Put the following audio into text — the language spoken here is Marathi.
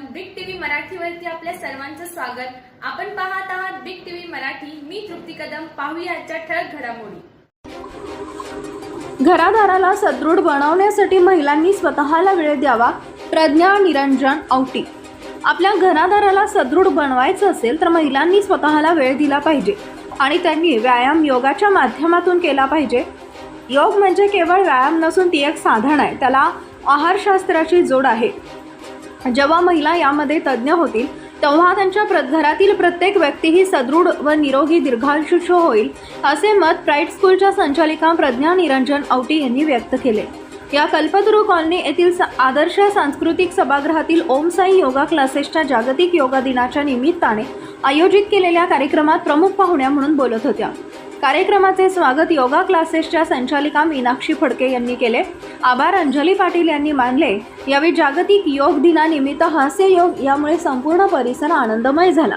मराठीवरती आपल्या सर्वांचं स्वागत. आपण पाहत आहात बिग टीव्ही मराठी. मी तृप्ती कदम. पाहूया आजच्या ठळक घडामोडी. घरादाराला सदृढ बनवण्यासाठी महिलांनी स्वतःला वेळ द्यावा. प्रज्ञा निरंजन औटी. आपल्या घरादाराला सदृढ बनवायचं असेल तर महिलांनी स्वतःला वेळ दिला पाहिजे. आणि त्यांनी व्यायाम योगाच्या माध्यमातून केला पाहिजे. योग म्हणजे केवळ व्यायाम नसून ती एक साधन आहे. त्याला आहारशास्त्राची जोड आहे. जेव्हा महिला यामध्ये तज्ज्ञ होतील तेव्हा त्यांच्या प्र घरातील प्रत्येक व्यक्ती ही सदृढ व निरोगी दीर्घायुष्य होईल असे मत प्राईड स्कूलच्या संचालिका प्रज्ञा निरंजन औटी यांनी व्यक्त केले. या कल्पतरू कॉलनी येथील आदर्श सांस्कृतिक सभागृहातील ओम साई योगा क्लासेसच्या जागतिक योगा दिनाच्या निमित्ताने आयोजित केलेल्या कार्यक्रमात प्रमुख पाहुण्या म्हणून बोलत होत्या. कार्यक्रमाचे स्वागत योगा क्लासेसच्या संचालिका मीनाक्षी फडके यांनी केले. आभार अंजली पाटील यांनी मानले. यावेळी जागतिक योग दिनानिमित्त हास्य योग यामुळे संपूर्ण परिसर आनंदमय झाला.